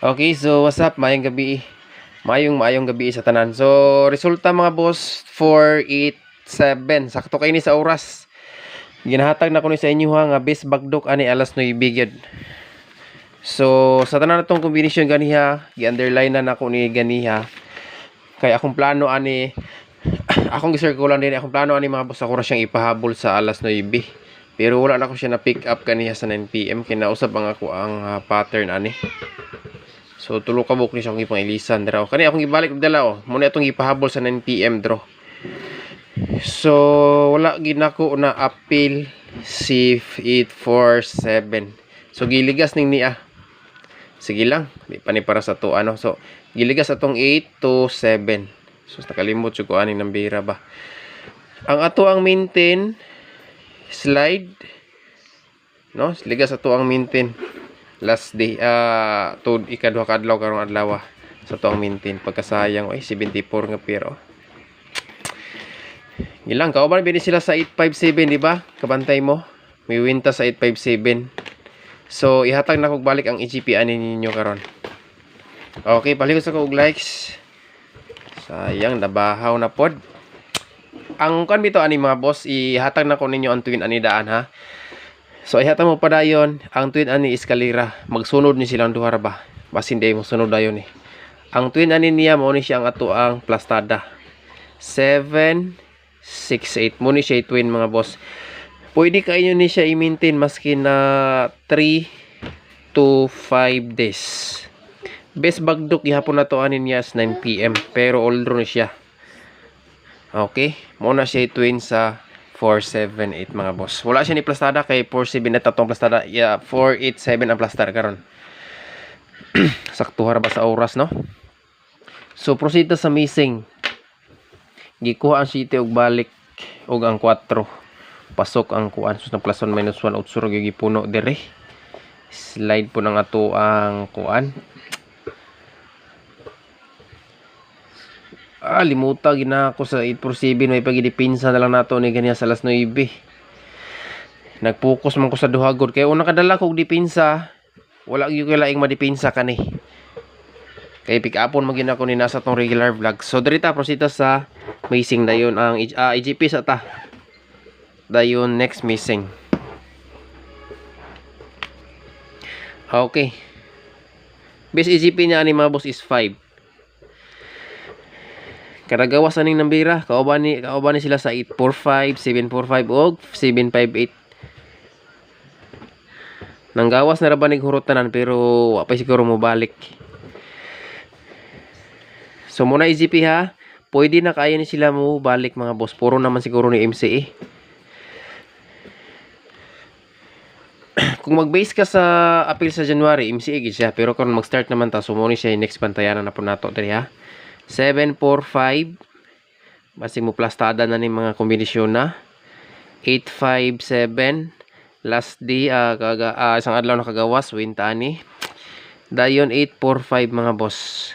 Okay, so what's up? Mayong gabi. Mayong mayong gabi sa tanan. So, resulta mga boss 487. Sakto kay ni sa oras. Ginahatag na ko ni sa inyo ha nga best bagdok ani alas 9 gyud. So, sa tanan natong combination ganiha, gi-underline na nako ni ganiha. Kay akong plano ani akong gisirkulan din akong plano ani mga boss ako ra siyang ipahabol sa alas 9. Pero wala na ko siya na pick up kaniya sa 9 PM kinausap ang ako ang ah, pattern ani. So tulo ka buk ni siya akong ipang ilisan dra. Kani akong ibalik og dala oh. Muna itong ipahabol sa 9 PM dro. So wala gid nako na appeal si 847. So giligas ning niya. Sige lang, di pa ni para sa to ano. So giligas atong 8 to 7. So nakalimot jud ko ani ng bira ba. Ang ato ang maintain slide no ligas ato ang maintain last day ah to ikaduha ka adlaw karong adlaw ah, sa to ang maintain. Pagkasayang oy 74 nga pero ilang kauban bini sila sa 857 di ba? Kabantay mo. May winta sa 857 so ihatag na kog balik ang EGP ani ninyo karon. Okay palikot sa kog likes. Sayang nabahaw na pod. Ang kan bito ani mga boss ihatag na ko ninyo ang tuwin ani daan ha so ihatag mo pa dayon. Ang tuwin ani eskalera magsunod ni silang duha ba? Basin day mo sunod dayon ni ang tuwin ani niya mo ni siya ang ato ang plastada. 7 6 8 mo ni siya twin mga boss. Pwede kayo ni siya i-maintain maski na 3 to 5 days. Best bagdok gihapon na to ani niya as 9 pm pero older ni siya. Okay, muna siya twin sa 478 mga boss. Wala siya ni plastada kay 47 na tatong plastada. Yeah, 487 ang plastar karon. Sakto ba sa oras no? So proceed sa missing. Gikuha ang city og balik og ang 4. Pasok ang kuan sus ng plus 1 minus 1 utsuro gipuno dire. Slide po ng ato ang kuan. Ah, limuta gina ako sa 847 may pagidipinsa na lang nato ni ganiya sa alas 9. Nagpokus man ko sa duhagod kay una kadala kog dipinsa, wala gyud kay laing madipinsa kani. Kay pick upon magin ako ni nasa tong regular vlog. So dirita prosita sa missing dayon ang uh, IGP sa ta. Dayon next missing. Okay. Base IGP niya ani mga boss is 5. Kada gawas aning nambira, kauban ni kauban ni sila sa 845, 745 og 758. Nang gawas na ra ba nig hurot pero wa pa siguro mo balik. So muna IGP ha, pwede na kaya ni sila mo balik mga boss. Puro naman siguro ni MCE. Kung mag-base ka sa appeal sa January, MCE gid siya. Pero kung mag-start naman ta, so mo ni siya next pantayanan na po nato diri ha. 745 basi mo plastada na ni mga kombinasyon na. 857 last day ah, kaga, ah, isang adlaw na kagawas winta dayon 845 mga boss.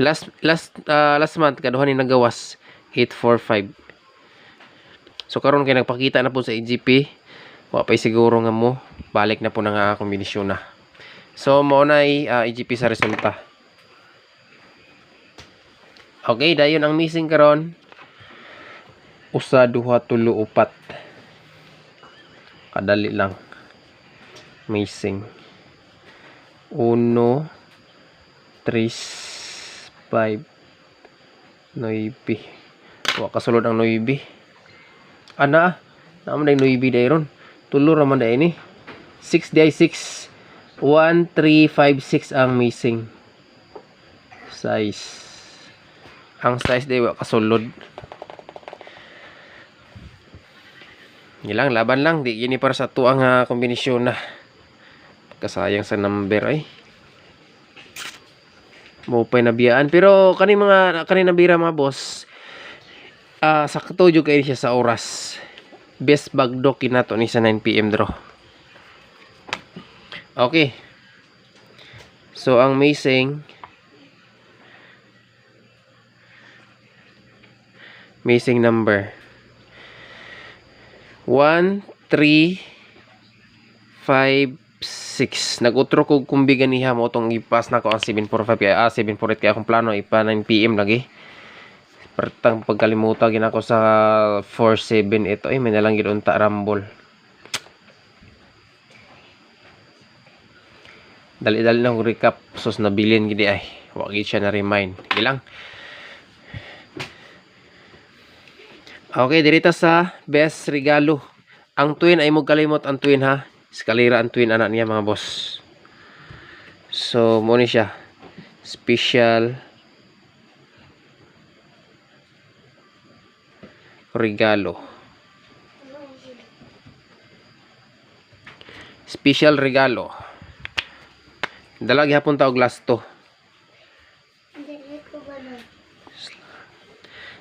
Last last ah, last month kaduhan ni nagawas 845 so karon kay nagpakita na po sa EGP wa pa siguro nga mo balik na po na nga kombinasyon na. So mo na uh, EGP sa resulta Okay, dayon ang missing karon. Usa, duha, tulo, upat. Kadali lang. Missing. Uno, tres, five, noibi. Wa kasulod ang noibi. Ana, naman na yung noibi dayron. Tulo raman day ni. 6 day 6. 1, 3, 5, 6 ang missing. Size ang size day wa kasulod nilang laban lang. Di gini para sa tuang uh, kombinasyon na. Kasayang sa number ay. Mo pa nabiyaan pero kani mga kani nabira mga boss uh, sakto jud kay siya sa oras. Best bagdok kinato ni sa 9 pm draw. Okay. So ang missing missing number 1 3 5 6. Nag-utro ko kumbi ganiha mo tong ipas na ko ang 745 kaya ah 748 kaya akong plano ipa 9 PM lagi. Pertang pagkalimutan gina ko sa 47 ito ay may nalang gid unta rambol. Dali-dali na recap sus na billion gidi ay. Wa gid siya na remind. Sige lang. Okay, dirita sa best regalo. Ang twin ay mo kalimot ang twin ha. Eskalera ang twin anak niya mga boss. So, mo ni siya. Special regalo. Special regalo. Dalag hapon ta og last to. Hindi ko ba na?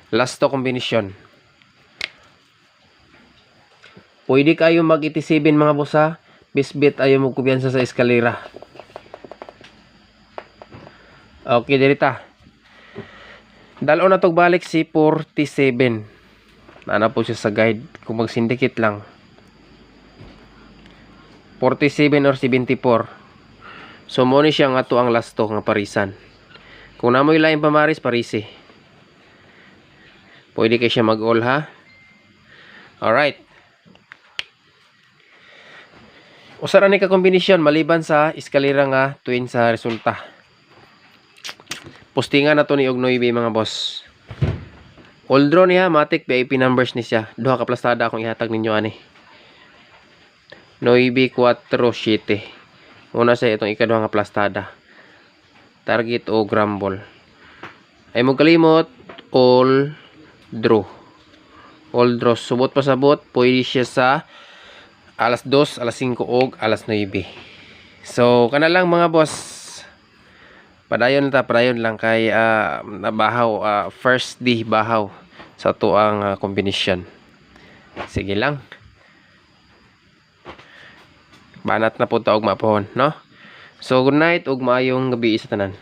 Last to combination. Pwede kayo mag 87 mga boss ha. Bisbit ayaw mo kumpiyansa sa eskalera. Okay, dirita. Dalo na tog balik si 47. Nana po siya sa guide. Kung mag-syndicate lang. 47 or 74. So, mo ni siya nga to ang last to nga parisan. Kung namoy lain pamaris, parisi. Pwede kayo siya mag-all ha. Alright. Usara ni ka kombinasyon maliban sa eskalera nga twin sa resulta. Postingan na to ni og 9 mga boss. All draw niya, matic VIP numbers ni siya. Duha ka plastada akong ihatag ninyo ani. 9 4 7. Una sa itong ikaduha nga plastada. Target o grumble. Ay mo kalimot all draw. All draw. Subot pa sabot, pwede siya sa alas 2, alas 5 og alas 9. So, kana lang mga boss. Padayon ta, padayon lang kay ah, nabahaw, ah, first day bahaw sa tuang uh, kombinasyon. Sige lang. Banat na po ta og mapahon, no? So, good night ug maayong gabi sa tanan.